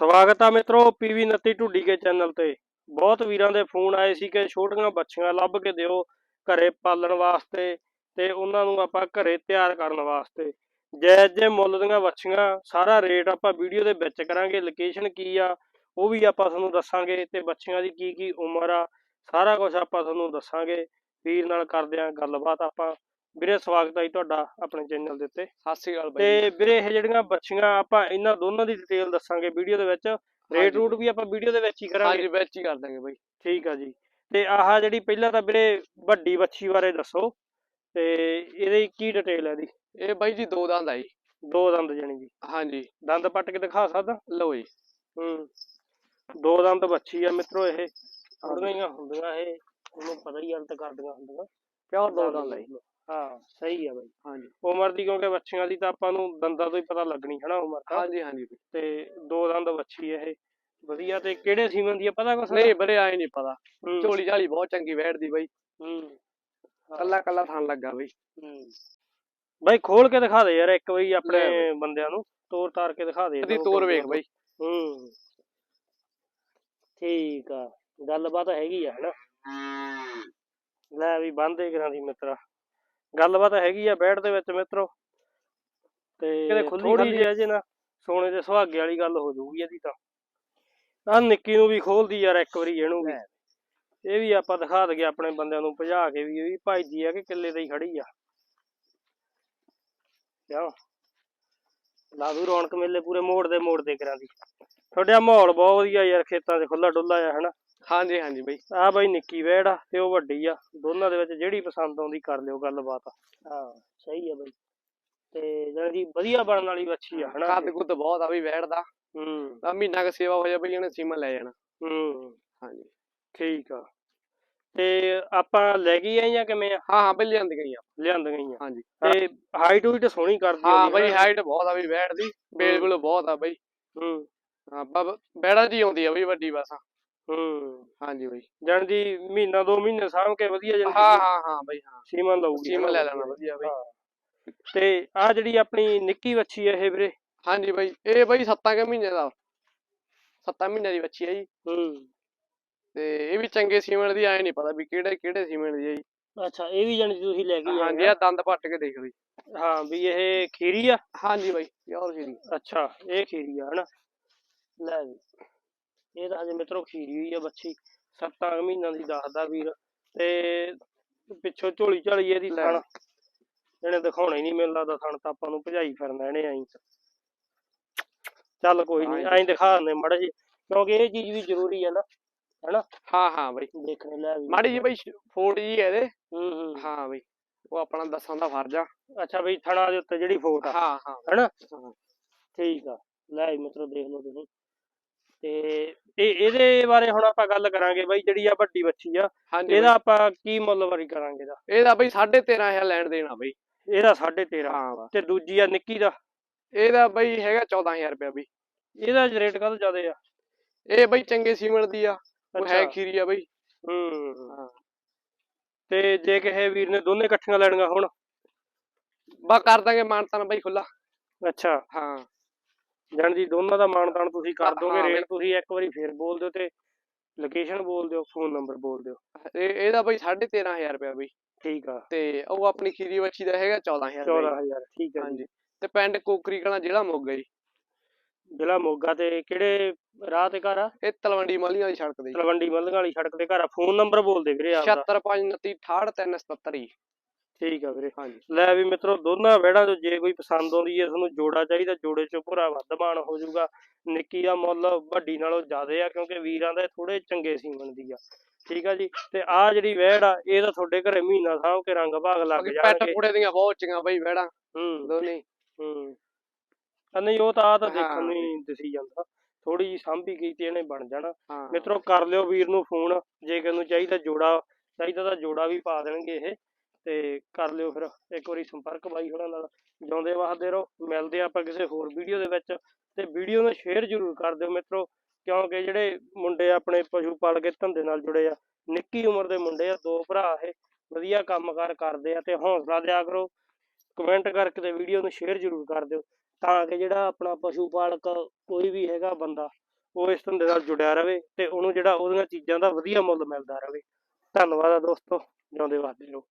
ਸਵਾਗਤ ਆ ਮਿੱਤਰੋ ਪੀਵੀ 29 ਢੁੱਡੀ ਕੇ ਚੈਨਲ ਤੇ। ਬਹੁਤ ਵੀਰਾਂ ਦੇ ਫੋਨ ਆਏ ਸੀ ਕਿ ਛੋਟੀਆਂ ਬੱਚੀਆਂ ਲੱਭ ਕੇ ਦਿਓ ਘਰੇ ਪਾਲਣ ਵਾਸਤੇ ਤੇ ਉਹਨਾਂ ਨੂੰ ਆਪਾਂ ਘਰੇ ਤਿਆਰ ਕਰਨ ਵਾਸਤੇ। ਜਾਇਜ਼ ਜੇ ਮੁੱਲ ਦੀਆਂ ਬੱਚੀਆਂ, ਸਾਰਾ ਰੇਟ ਆਪਾਂ ਵੀਡੀਓ ਦੇ ਵਿੱਚ ਕਰਾਂਗੇ ਲੋਕੇਸ਼ਨ ਕੀ ਆ, ਉਹ ਵੀ ਆਪਾਂ ਤੁਹਾਨੂੰ ਦੱਸਾਂਗੇ ਤੇ ਬੱਚੀਆਂ ਦੀ ਕੀ ਕੀ ਉਮਰ ਆ, ਸਾਰਾ ਕੁਝ ਆਪਾਂ ਤੁਹਾਨੂੰ ਦੱਸਾਂਗੇ। ਵੀਰ ਨਾਲ ਕਰਦੇ ਆਂ ਗੱਲਬਾਤ ਆਪਾਂ। ਵੀਰੇ ਸਵਾਗਤ ਹੈ ਜੀ ਤੁਹਾਡਾ ਆਪਣੇ ਚੈਨਲ ਦੇ ਉੱਤੇ। ਸਤਿ ਸ਼੍ਰੀ ਅਕਾਲ ਬਾਈ ਤੇ ਵੀਰੇ ਇਹ ਜਿਹੜੀਆਂ ਬੱਚੀਆਂ ਆਪਾਂ ਇਹਨਾਂ ਦੋਨਾਂ ਦੀ ਡਿਟੇਲ ਦੱਸਾਂਗੇ ਵੀਡੀਓ ਦੇ ਵਿੱਚ। ਰੇਟ ਰੂਟ ਵੀ ਆਪਾਂ ਵੀਡੀਓ ਦੇ ਵਿੱਚ ਹੀ ਕਰਾਂਗੇ। ਹਾਂਜੀ ਵਿੱਚ ਹੀ ਕਰ ਦਾਂਗੇ ਬਾਈ। ਠੀਕ ਆ ਜੀ। ਤੇ ਆਹ ਜਿਹੜੀ ਪਹਿਲਾਂ ਤਾਂ ਵੀਰੇ ਵੱਡੀ ਬੱਚੀ ਬਾਰੇ ਦੱਸੋ। ਤੇ ਇਹਦੀ ਕੀ ਡਿਟੇਲ ਹੈ ਇਹਦੀ? ਇਹ ਬਾਈ ਜੀ ਦੋ ਦੰਦ ਆਈ ਦੋ ਦੰਦ ਜਾਣੀ ਜੀ ਹਾਂਜੀ। ਦੰਦ ਪੱਟ ਕੇ ਦਿਖਾ ਸਕਦਾ ਲਓ ਜੀ। ਹੂੰ। ਦੋ ਦੰਦ ਬੱਚੀ ਆ ਮਿੱਤਰੋ ਇਹ। ਥੋੜੀਆਂ ਹੁੰਦੀਆਂ ਇਹ। ਉਹਨੂੰ ਪਤਾ ਹੀ ਅੰਤ ਕਰਦੀਆਂ ਹੁੰਦੀਆਂ। ਪਿਓਰ ਦੋ ਦੰਦ ਆਈ ਹਾਂ ਸਹੀ ਆ ਬਾਈ ਹਾਂਜੀ। ਉਮਰ ਦੀ ਕਿਉਂਕਿ ਬੱਚੀਆਂ ਦੀ ਤਾਂ ਆਪਾਂ ਨੂੰ ਦੰਦਾਂ ਤੋਂ ਹੀ ਪਤਾ ਲੱਗਣੀ ਹਨਾ ਉਮਰ ਤਾਂ ਹਾਂਜੀ ਹਾਂਜੀ ਬਾਈ। ਤੇ ਦੋ ਦੰਦ ਵੱਛੀ ਇਹ ਵਧੀਆ ਤੇ ਕਿਹੜੇ ਸੀਮਨ ਦੀ ਆ ਪਤਾ ਕੁਛ? ਨਹੀਂ ਬਰੇ ਆਏ ਨਹੀਂ ਪਤਾ। ਹੂੰ, ਝੋਲੀ ਝਾਲੀ ਬਹੁਤ ਚੰਗੀ ਬੈਠਦੀ ਬਾਈ। ਹੂੰ। ਕੱਲਾ ਕੱਲਾ ਥਣ ਲੱਗਾ ਬਾਈ। ਹੂੰ। ਬਾਈ ਖੋਲ ਕੇ ਦਿਖਾ ਦੇ ਯਾਰ ਇੱਕ ਵਾਰੀ ਆਪਣੇ ਲੈ। ਬੰਦਿਆਂ ਨੂੰ ਤੋਰ ਤਾਰ ਕੇ ਦਿਖਾ ਦੇ ਇਹਦੀ ਤੋਰ ਵੇਖ। ਬਾਈ। ਹੂੰ। ਠੀਕ ਆ ਗੱਲਬਾਤ ਹੈਗੀ ਆ ਹਨਾ? ਲੈ ਵੀ ਬੰਦੇ ਕਰਾਂ ਦੀ ਮਿੱਤਰਾ। ਗੱਲਬਾਤ ਹੈਗੀ ਆ ਬੈਠ ਦੇ ਵਿੱਚ ਮਿੱਤਰੋ। ਤੇ ਕਿਤੇ ਖੁੱਲੀ ਥੋੜੀ ਜਿਹੀ ਜੇ ਨਾ ਸੋਨੇ ਦੇ ਸੁਹਾਗੇ ਵਾਲੀ ਗੱਲ ਹੋ ਜਾਊਗੀ ਇਹਦੀ ਤਾਂ। ਆ ਨਿੱਕੀ ਨੂੰ ਵੀ ਖੋਲਦੀ ਯਾਰ ਇੱਕ ਵਾਰੀ ਇਹਨੂੰ ਵੀ। ਇਹ ਵੀ ਆਪਾਂ ਦਿਖਾ ਦਗੇ ਆਪਣੇ ਬੰਦਿਆਂ ਨੂੰ ਭਜਾ ਕੇ ਵੀ ਇਹ ਵੀ ਭਜਦੀ ਆ ਕਿ ਕਿੱਲੇ ਤੇ ਹੀ ਖੜੀ ਆ। ਕਿਉਂ? ਲਾਦੂ ਰੌਣਕ ਮੇਲੇ ਪੂਰੇ ਮੋੜ ਦੇ ਮੋੜ ਦੇ ਕਰਾਂ ਦੀ। ਤੁਹਾਡਾ ਮਾਹੌਲ ਬਹੁਤ ਵਧੀਆ ਯਾਰ ਖੇਤਾਂ 'ਚ ਖੁੱਲਾ ਡੁੱਲਾ ਆ ਹਨਾ ਹਾਂਜੀ ਹਾਂਜੀ ਬਾਈ। ਆ ਬਾਈ ਨਿੱਕੀ ਵੈੜ ਆ ਤੇ ਉਹ ਵੱਡੀ ਆ। ਦੋਨਾਂ ਦੇ ਵਿੱਚ ਜਿਹੜੀ ਪਸੰਦ ਆਉਂਦੀ ਕਰ ਲਿਓ ਗੱਲਬਾਤ। ਹਾਂ। ਸਹੀ ਆ ਬਾਈ। ਤੇ ਕਿ ਵਧੀਆ ਬਣਨ ਵਾਲੀ ਵੱਛੀ ਆ ਹਨਾ? ਕੱਦ ਕੁੱਦ ਬਹੁਤ ਆ ਵੀ ਬੈਠਦਾ ਹੂੰ। ਆ ਮਹੀਨਾ ਕ ਸੇਵਾ ਹੋ ਜਾ ਬਈ ਇਹਨੇ ਸੀਮਾ ਲੈ ਜਾਣਾ। ਹੂੰ। ਹਾਂਜੀ। ਠੀਕ ਆ। ਤੇ ਆਪਾਂ ਲੈ ਗਈ ਆ ਜਾਂ ਕਿਵੇਂ ਆ? ਹਾਂ ਹਾਂ ਬਈ ਲਿਆਂਦੀ ਗਈਆਂ ਲਿਆਂਦੀਆਂ ਹੀ ਆ। ਹਾਂਜੀ। ਤੇ ਹਾਈਟ ਹੂਈਟ ਸੋਹਣੀ ਕਰਦੀ ਹਾਂ ਬਾਈ? ਹਾਈਟ ਬਹੁਤ ਆ ਵੀ ਬੈਠਦੀ ਬੇਲ ਬੁਲ ਬਹੁਤ ਆ ਬਾਈ। ਹੂੰ। ਹਾਂ ਬਬ ਬੈੜਾ ਜੀ ਆਉਂਦੀ ਆ ਬਈ ਵੱਡੀ ਬਸ। ਹੂੰ। ਹਾਂਜੀ ਬਾਈ। ਜਾਣੀ ਦੀ ਮਹੀਨਾ ਦੋ ਮਹੀਨੇ ਸਾਂਭ ਕੇ ਵਧੀਆ ਜਾਣੀ ਹਾਂ ਹਾਂ ਹਾਂ ਬਾਈ ਹਾਂ। ਸੀਮਨ ਲਊਗੀ। ਸੀਮਾ ਹਨਾ ਲੈ ਲੈਣਾ ਵਧੀਆ ਬਾਈ। ਹਾਂ। ਤੇ ਆ ਜਿਹੜੀ ਆਪਣੀ ਨਿੱਕੀ ਵੱਛੀ ਆ ਇਹ ਵੀਰੇ? ਹਾਂਜੀ ਬਾਈ ਇਹ ਬਾਈ 7 ਕੇ ਮਹੀਨੇ ਦਾ। 7 ਮਹੀਨੇ ਦੀ ਬੱਚੀ ਹੈ ਜੀ। ਹੂੰ। ਤੇ ਇਹ ਵੀ ਚੰਗੇ ਸੀਮੈਂਟ ਦੀ ਆਏ ਨਹੀਂ ਪਤਾ ਵੀ ਕਿਹੜੇ ਕਿਹੜੇ ਸੀਮੈਂਟ ਦੀ ਹੈ ਜੀ। ਅੱਛਾ ਇਹ ਵੀ ਜਾਣੀ ਤੁਸੀਂ ਲੈ ਕੇ ਹਾਂਜੀ ਆ। ਦੰਦ ਪੱਟ ਕੇ ਦੇਖ ਲਈ। ਹਾਂ ਵੀ ਇਹ ਖੀਰੀ ਆ? ਹਾਂਜੀ ਬਾਈ ਪਿਓਰ ਜੀ ਅੱਛਾ ਇਹ ਖੀਰੀ ਆ ਹਨਾ? ਲੈ ਵੀ ਇਹ ਤਾਂ ਹਜੇ ਮਿੱਤਰੋ ਖੀਰੀ ਹੋਈ ਆ ਬੱਚੀ ਸੱਤਾਂ ਕੁ ਮਹੀਨਿਆਂ ਦੀ ਦੱਸਦਾ ਵੀਰ ਤੇ ਪਿੱਛੋਂ ਝੋਲੀ ਝਾਲੀ ਇਹਦੀ। ਥਣ ਇਹਨੇ ਦਿਖਾਉਣਾ ਹੀ ਨਹੀਂ ਮੈਨੂੰ ਲੱਗਦਾ ਥਣ ਤਾਂ ਆਪਾਂ ਨੂੰ ਭਜਾਈ ਫਿਰਨਾ ਇਹਨੇ ਐਂ ਚੱਲ ਕੋਈ ਨਹੀਂ ਹਾਂ। ਐਂ ਦਿਖਾ ਦਿੰਦੇ ਮੜਾ ਜੀ ਕਿਉਂਕਿ ਇਹ ਚੀਜ਼ ਵੀ ਜ਼ਰੂਰੀ ਆ ਨਾ ਹਨਾ? ਹਾਂ ਹਾਂ ਬਾਈ। ਦੇਖਣੇ ਲੈ ਵੀ। ਮਾੜੀ ਜੀ ਬਾਈ ਫੋਟ ਜੀ ਹੈ ਇਹਦੇ। ਹੂੰ ਹੂੰ। ਹਾਂ ਬਾਈ ਉਹ ਆਪਣਾ ਦੱਸਣ ਦਾ ਫਰਜ਼ ਆ। ਅੱਛਾ ਬਈ ਥਣਾ ਦੇ ਉੱਤੇ ਜਿਹੜੀ ਫੋਟ ਆ ਹਾਂ ਹਾਂ। ਹਨਾ? ਹਾਂ। ਠੀਕ ਆ ਲੈ ਮਿੱਤਰੋ ਦੇਖ ਲਓ ਤੁਸੀਂ। ਤੇ ਇਹ ਇਹਦੇ ਬਾਰੇ ਹੁਣ ਆਪਾਂ ਗੱਲ ਕਰਾਂਗੇ ਬਾਈ ਜਿਹੜੀ ਆ ਵੱਡੀ ਬੱਚੀ ਆ ਇਹਦਾ। ਆਪਾਂ ਕੀ ਮੁੱਲ ਵਾਰੀ ਕਰਾਂਗੇ ਇਹਦਾ? ਇਹਦਾ ਬਾਈ 13500 ਲੈਣ ਦੇਣਾ ਬਾਈ। ਇਹਦਾ 13.5 ਹਾਂ। ਤੇ ਦੂਜੀ ਆ ਨਿੱਕੀ ਦਾ? ਇਹਦਾ ਬਾਈ ਹੈਗਾ 14000 ਰੁਪਇਆ ਬਾਈ। ਇਹਦਾ ਰੇਟ ਕਦ ਜ਼ਿਆਦੇ ਆ? ਇਹ ਬਾਈ ਚੰਗੇ ਸੀਮੈਂਟ ਦੀ ਆ ਉਹ ਹੈ। ਖੀਰੀ ਆ ਬਾਈ। ਹੂੰ। ਹਾਂ। ਤੇ ਜੇ ਕਿਸੇ ਵੀਰ ਨੇ ਦੋਨੇ ਇਕੱਠੀਆਂ ਲੈਣੀਆਂ ਹੁਣ? ਬਾ ਕਰ ਦਾਂਗੇ ਮਾਨਤਾਨ ਬਾਈ ਖੁੱਲਾ ਅੱਛਾ। ਹਾਂ। ਜਾਣ ਦੀ ਦੋਨਾਂ ਦਾ ਮਾਨਤਾਨ ਤੁਸੀਂ ਕਰ ਦੋਗੇ ਹਾਂ ਰੇਟ ਤੁਸੀਂ ਇੱਕ ਵਾਰੀ ਫੇਰ ਬੋਲ ਦਿਓ ਤੇ ਲੋਕੇਸ਼ਨ ਬੋਲ ਦਿਓ ਫੋਨ ਨੰਬਰ ਬੋਲ ਦਿਓ। ਇਹ ਇਹਦਾ ਬਾਈ 13500 ਰੁਪਇਆ ਬਾਈ। ਠੀਕ ਆ। ਤੇ ਉਹ ਆਪਣੀ ਖੀਰੀ ਬੱਚੀ ਦਾ ਹੈਗਾ 14000 ਰੁਪਇਆ 14000 ਠੀਕ ਆ ਜੀ। ਹਾਂਜੀ। ਤੇ ਪਿੰਡ ਕੋਕਰੀ ਕਲਾਂ ਜ਼ਿਲ੍ਹਾ ਮੋਗਾ ਜੀ। ਜ਼ਿਲ੍ਹਾ ਮੋਗਾ ਤੇ ਕਿਹੜੇ ਰਾਹ ਤੇ ਘਰ ਆ? ਇਹ ਤਲਵੰਡੀ ਮਾਲੀ ਵਾਲੀ ਸੜਕ ਤੇ ਜੀ। ਤਲਵੰਡੀ ਮੱਲ੍ਹਣ ਵਾਲੀ ਸੜਕ ਤੇ ਘਰ ਆ। ਫੋਨ ਨੰਬਰ ਬੋਲ ਦੇ। ਵੀਰੇ ਆਪਦਾ 7559683377 ਜੀ। ਠੀਕ ਆ ਵੀਰੇ ਹਾਂਜੀ। ਲੈ ਵੀ ਮਿੱਤਰੋ ਦੋਨਾਂ ਵਿਹੜਾਂ ਚੋਂ ਜੇ ਕੋਈ ਪਸੰਦ ਆਉਂਦੀ ਹੈ ਤੁਹਾਨੂੰ ਜੋੜਾ ਚਾਹੀਦਾ ਜੋੜੇ ਚੋਂ ਭਰਾ ਵੱਧ ਮਾਣ ਹੋ ਜਾਊਗਾ। ਨਿੱਕੀ ਦਾ ਮੁੱਲ ਵੱਡੀ ਨਾਲੋਂ ਜ਼ਿਆਦੇ ਆ ਕਿਉਂਕਿ ਵੀਰਾਂ ਦੇ ਥੋੜੇ ਚੰਗੇ ਸੀਮਨ ਦੀ ਆ। ਠੀਕ ਆ ਜੀ? ਤੇ ਆ ਜਿਹੜੀ ਵਹਿੜ ਆ ਇਹ ਤਾਂ ਤੁਹਾਡੇ ਘਰੇ ਮਹੀਨਾ ਸਾਂਭ ਕੇ ਰੰਗ ਭਾਗ ਲੱਗ ਬਾਕੀ ਪੈਟ ਜਾਣਗੇ। ਪੁੜੇ ਦੀਆਂ ਬਹੁਤ ਚੰਗੀਆਂ ਬਾਈ ਵੈੜਾਂ ਹੂੰ ਦੋਨੇ। ਹੀ। ਨਹੀਂ ਉਹ ਤਾਂ ਆ ਤਾਂ। ਦੇਖਣ ਨੂੰ ਹੀ ਦਿਸੀ ਜਾਂਦਾ। ਥੋੜੀ ਜੀ ਸਾਂਭੀ ਗਈ ਤੇ ਇਹਨੇ ਬਣ ਜਾਣਾ। ਮਿੱਤਰੋ ਕਰ ਲਿਓ ਵੀਰ ਨੂੰ ਫੋਨ ਜੇ ਕਿਸੇ ਨੂੰ ਚਾਹੀਦਾ ਜੋੜਾ ਚਾਹੀਦਾ ਤਾਂ ਜੋੜਾ ਵੀ ਪਾ ਦੇਣਗੇ ਇਹ। ਤੇ ਕਰ ਲਿਓ ਫਿਰ। ਇੱਕ ਵਾਰੀ ਸੰਪਰਕ ਬਾਈ ਹੋਣਾ ਨਾਲ ਜਿਉਂਦੇ ਵਸਦੇ ਰਹੋ। ਮਿਲਦੇ ਹਾਂ ਆਪਾਂ ਕਿਸੇ ਹੋਰ ਵੀਡੀਓ ਦੇ ਵਿੱਚ ਤੇ ਵੀਡੀਓ ਨੂੰ ਸ਼ੇਅਰ ਜ਼ਰੂਰ ਕਰ ਦਿਓ ਮਿੱਤਰੋ, ਕਿਉਂਕਿ ਜਿਹੜੇ ਮੁੰਡੇ ਆਪਣੇ ਪਸ਼ੂ ਪਾਲ ਕੇ ਧੰਦੇ ਨਾਲ ਜੁੜੇ ਆ, ਨਿੱਕੀ ਉਮਰ ਦੇ ਮੁੰਡੇ ਆ, ਦੋ ਭਰਾ ਇਹ, ਵਧੀਆ ਕੰਮਕਾਰ ਕਰਦੇ ਆ ਤੇ ਹੌਸਲਾ ਦਿਆ ਕਰੋ। ਕਮੈਂਟ ਕਰਕੇ ਤੇ ਵੀਡੀਓ ਨੂੰ ਸ਼ੇਅਰ ਜ਼ਰੂਰ ਕਰ ਦਿਓ ਤਾਂ ਕਿ ਜਿਹੜਾ ਆਪਣਾ ਪਸ਼ੂ ਪਾਲਕ ਕੋਈ ਵੀ ਹੈਗਾ ਬੰਦਾ, ਉਹ ਇਸ ਧੰਦੇ ਨਾਲ ਜੁੜਿਆ ਰਹੇ ਤੇ ਉਹਨੂੰ ਜਿਹੜਾ ਉਹਦੀਆਂ ਚੀਜ਼ਾਂ ਦਾ ਵਧੀਆ ਮੁੱਲ ਮਿਲਦਾ ਰਹੇ ਧੰਨਵਾਦ ਆ ਦੋਸਤੋ, ਜਿਉਂਦੇ ਵੱਸਦੇ ਰਹੋ।